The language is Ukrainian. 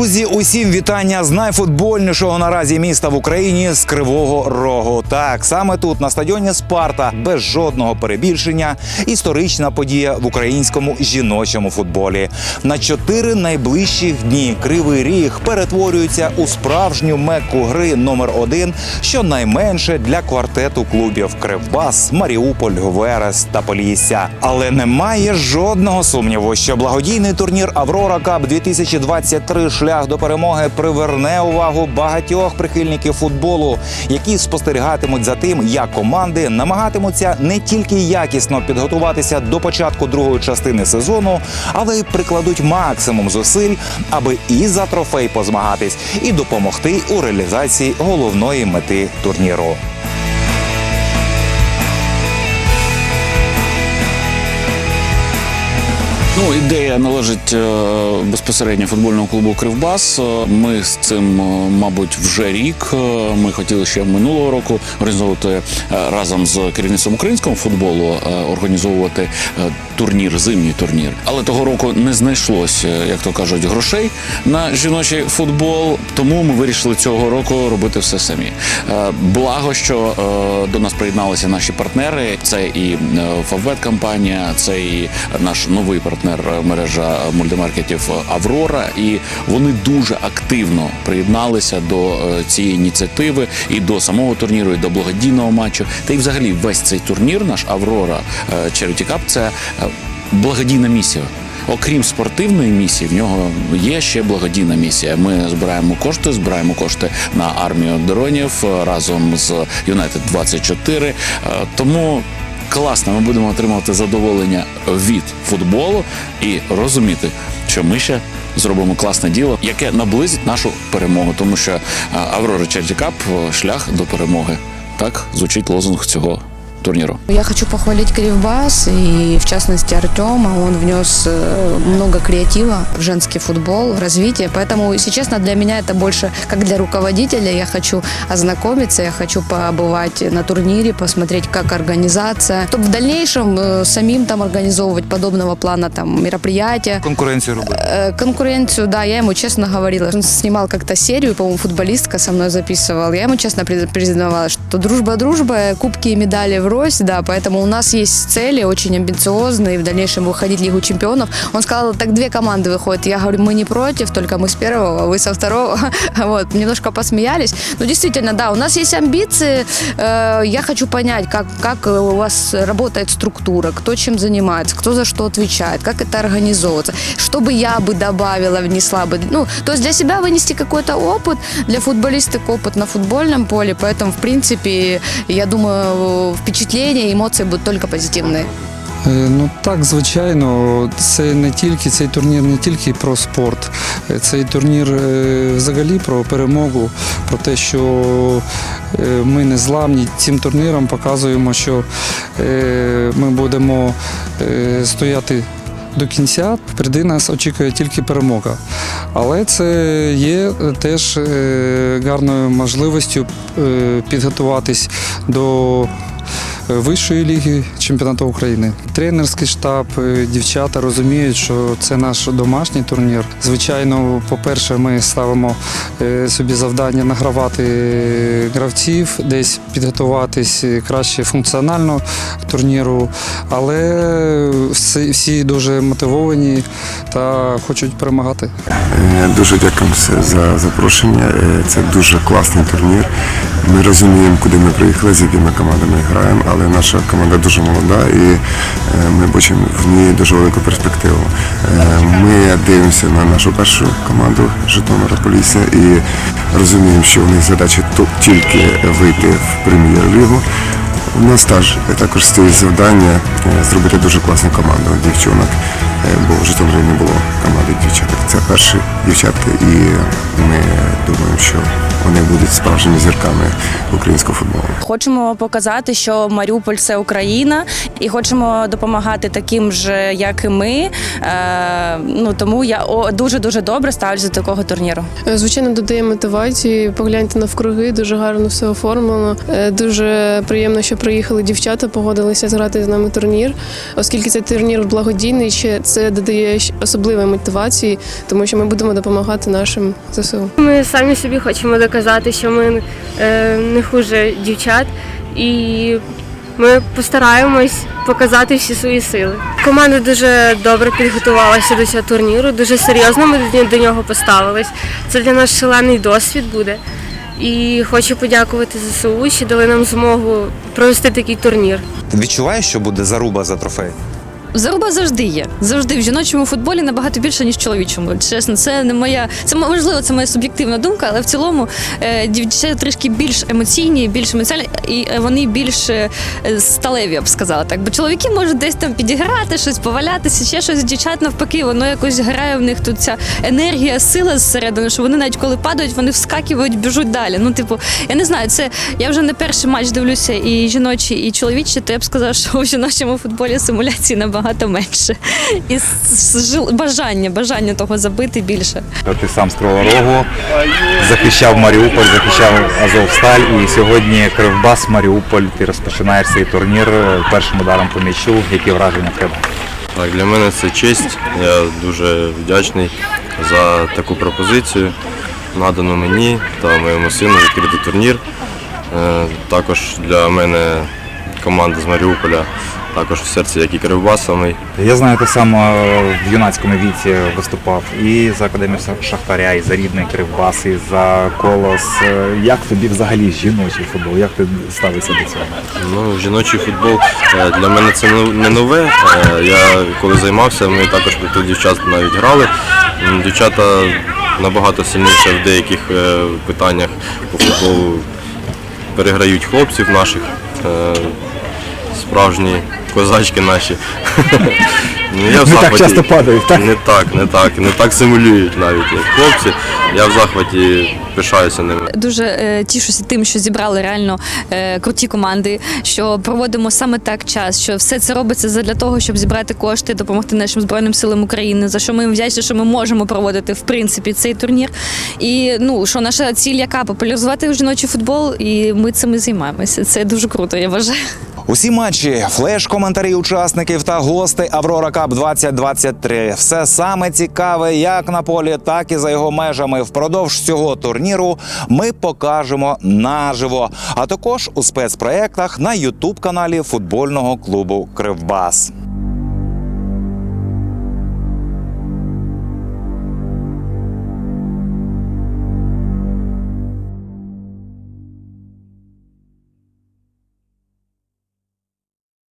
Друзі, усім вітання з найфутбольнішого наразі міста в Україні з Кривого Рогу. Так, саме тут, на стадіоні Спарта, без жодного перебільшення, історична подія в українському жіночому футболі. На чотири найближчих дні Кривий Ріг перетворюється у справжню мекку гри номер один, щонайменше для квартету клубів Кривбас, Маріуполь, Верес та Полісся. Але немає жодного сумніву, що благодійний турнір Аврора Кап 2023 шлях до перемоги приверне увагу багатьох прихильників футболу, які спостерігатимуть за тим, як команди намагатимуться не тільки якісно підготуватися до початку другої частини сезону, але й прикладуть максимум зусиль, аби і за трофей позмагатись, і допомогти у реалізації головної мети турніру. Ну, ідея належить е, безпосередньо футбольному клубу Кривбас. Е, Ми з цим, е, мабуть, вже рік. Ми хотіли ще минулого року організовувати разом з керівництвом українського футболу організовувати турнір, зимній турнір. Але того року не знайшлось, е, як то кажуть, грошей на жіночий футбол. Тому ми вирішили цього року робити все самі. Благо, що до нас приєдналися наші партнери. Це і Фавбет компанія, це і наш новий партнер е, мережа мультимаркетів Аврора. І вони дуже активно приєдналися до е, цієї ініціативи і до самого турніру, і до благодійного матчу. Та й взагалі весь цей турнір, наш Аврора е, Charity Cup, це благодійна місія. Окрім спортивної місії, в нього є ще благодійна місія. Ми збираємо кошти, збираємо кошти на армію дронів разом з Юнайтед 24 Е, Тому класно, ми будемо отримувати задоволення від футболу і розуміти, що ми ще зробимо класне діло, яке наблизить нашу перемогу, тому що е, Аврора Charity Cup – шлях до перемоги. Так звучить лозунг цього турніру. Я хочу похвалить Кривбас и, в частности, Артема. Он внес э, много креатива в женский футбол, в развитие. Поэтому, если честно, для меня это больше как для руководителя. Я хочу ознакомиться, я хочу побывать на турнире, посмотреть, как организация, чтобы в дальнейшем э, самим там организовывать подобного плана там мероприятия. Конкуренцію робити. Э, Конкуренцию, да, я ему честно говорила. Он снимал как-то серию, по-моему, футболистка со мной записывал. Я ему честно при- признавала, что дружба дружба, кубки и медали врозь, да, поэтому у нас есть цели очень амбициозные, в дальнейшем выходить в Лигу чемпионов. Он сказал, так две команды выходят. Я говорю, мы не против, только мы с первого, вы со второго. Вот, немножко посмеялись. Но действительно, да, у нас есть амбиции. Э, Я хочу понять, как, как у вас работает структура, кто чем занимается, кто за что отвечает, как это организовывается, что бы я бы добавила, внесла бы. Ну, то есть для себя вынести какой-то опыт, для футболисток опыт на футбольном поле, поэтому, в принципе, я думаю, впечатления, эмоции будут только позитивные. Е, Ну так, звичайно, це не тільки цей турнір, не тільки про спорт. Е, Цей турнір е, взагалі про перемогу, про те, що ми не зламні. Цим турніром показуємо, що ми будемо стояти. До кінця впереди нас очікує тільки перемога. Але це є теж гарною можливістю підготуватись до вищої ліги чемпіонату України. Тренерський штаб, е, дівчата розуміють, що це наш домашній турнір. Звичайно, по-перше, ми ставимо е, собі завдання награвати гравців, десь підготуватись краще функціонально турніру, але всі, дуже мотивовані та хочуть перемагати. Е, Дуже дякуємо за запрошення. Е, Це дуже класний турнір. Ми розуміємо, куди ми приїхали, з якими командами граємо, але наша команда дуже молода і е, ми бачимо в ній дуже велику перспективу. Е, Ми дивимося на нашу першу команду Житомира Полісся і розуміємо, що у них задача тільки вийти в прем'єр-лігу. У нас також стоїть завдання е, зробити дуже класну команду дівчонок, бо в Житомирі не було команди дівчаток. Це перші дівчатки, і ми думаємо, що вони будуть справжніми зірками українського футболу. Хочемо показати, що Маріуполь це Україна, і хочемо допомагати таким же, як і ми. Е, ну тому я дуже дуже добре ставлюся до такого турніру. Е, Звичайно, додає мотивації. Погляньте навкруги, дуже гарно все оформлено. Е, Дуже приємно, що приїхали дівчата, погодилися зграти з нами турнір. Оскільки цей турнір благодійний, ще це додає особливої мотивації, тому що ми будемо допомагати нашим ЗСУ. Ми самі собі хочемо доказати, що ми е, не хуже дівчат, і ми постараємось показати всі свої сили. Команда дуже добре підготувалася до цього турніру, дуже серйозно ми до- до нього поставились. Це для нас шалений досвід буде. І хочу подякувати ЗСУ, що дали нам змогу провести такий турнір. Ти Відчуваєш, що буде заруба за трофей? Заруба завжди є. Завжди в жіночому футболі набагато більше, ніж в чоловічому. Чесно, це не моя. Це можливо, це моя суб'єктивна думка, але в цілому е, дівчата трішки більш емоційні, більш емоціональні, і е, вони більш е, сталеві, я б сказала так. Бо чоловіки можуть десь там підіграти, щось повалятися, ще щось. Дівчат навпаки, воно якось грає в них тут ця енергія, сила зсередини, що вони навіть коли падають, вони вскакують, біжуть далі. Ну, типу, я не знаю, це я вже не перший матч дивлюся і жіночі, і чоловічі, то я б сказала, що у жіночому футболі симуляції набагато менше. І бажання, бажання того забити більше. Ти сам з Рогу захищав Маріуполь, захищав Азовсталь. І сьогодні Кривбас Маріуполь. Ти розпочинаєш цей турнір першим ударом по м'ячу. Які враження в тебе? Так, для мене це честь. Я дуже вдячний за таку пропозицію, надану мені та моєму сину відкрити турнір. Е, Також для мене команда з Маріуполя, також в серці, як і Кривбас самий. Я знаю, ти сам е, в юнацькому віці виступав і за академію Шахтаря, і за рідний Кривбас, і за колос. Е, Як тобі взагалі жіночий футбол? Як ти ставишся до цього? Ну, жіночий футбол е, для мене це не- нове. Я коли займався, ми також проти дівчат навіть грали. Дівчата набагато сильніше в деяких питаннях по футболу переграють хлопців наших. Справжні козачки наші. Ну, я в Не так часто падають, так? Не так, не так, не так симулюють навіть як хлопці. Я в захваті пишаюся ними. Дуже е, тішуся тим, що зібрали реально е, круті команди, що проводимо саме так час, що все це робиться для того, щоб зібрати кошти, допомогти нашим збройним силам України. За що ми їм вдячні, що ми можемо проводити в принципі цей турнір. І ну що наша ціль, яка популяризувати жіночий футбол, і ми цим і займаємося. Це дуже круто. Я вважаю. Усі матчі, флеш-коментарі учасників та гостей Аврора Кап 2023. Все саме цікаве як на полі, так і за його межами. Впродовж цього турніру ми покажемо наживо, а також у спецпроектах на ютуб каналі футбольного клубу Кривбас.